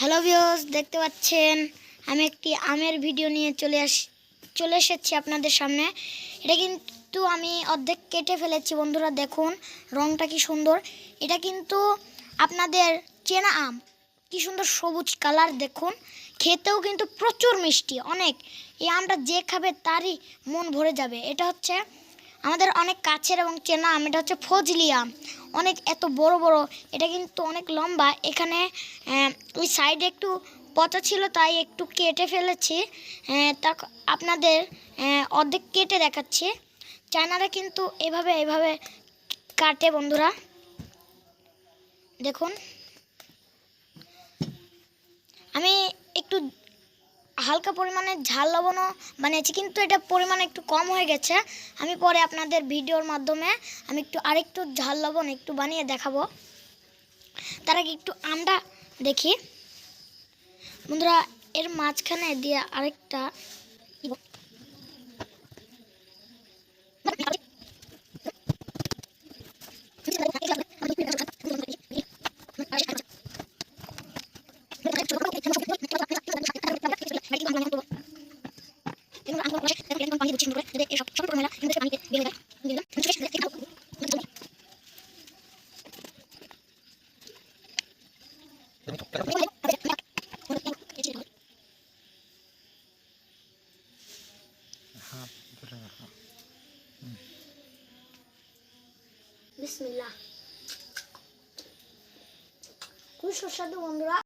Hello views দেখতে পাচ্ছেন? আমি একটি আমের ভিডিও নিয়ে চলে আস, চলে এসেছি আপনাদের সামনে। এটা কিন্তু আমি অর্ধেক কেটে ফেলেছি, বন্ধুরা দেখুন, রংটা কি সুন্দর। এটা কিন্তু আপনাদের চেনা আম, কি সুন্দর সবুজ কালার, দেখুন। খেতেও কিন্তু প্রচুর মিষ্টি, অনেক। এই আমটা যে খাবে তারই মন ভরে যাবে। এটা হচ্ছে আমাদের অনেক কাছের এবং চেনা, আম এটা হচ্ছে ফজলি আম অনেক এত বড় বড়, এটা কিন্তু অনেক লম্বা। এখানে ওই সাইডে একটু পচা ছিল, তাই একটু কেটে ফেলেছি। তা আপনাদের অর্ধেক কেটে দেখাচ্ছি। চায়নারা কিন্তু এভাবে এভাবে কাটে বন্ধুরা। দেখুন। আমি একটু হালকা পরিমাণে ঝাল লবণও বানিয়েছি, কিন্তু এটা পরিমাণ একটু কম হয়ে গেছে। আমি পরে আপনাদের ভিডিওর মাধ্যমে আমি একটু আরেকটু ঝাল লবণ একটু বানিয়ে দেখাবো। তার আগে একটু আমটা দেখি। বন্ধুরা, এর মাঝখানে দিয়ে আরেকটা বিসমিল্লাহ খুব সুস্বাদু বন্ধুরা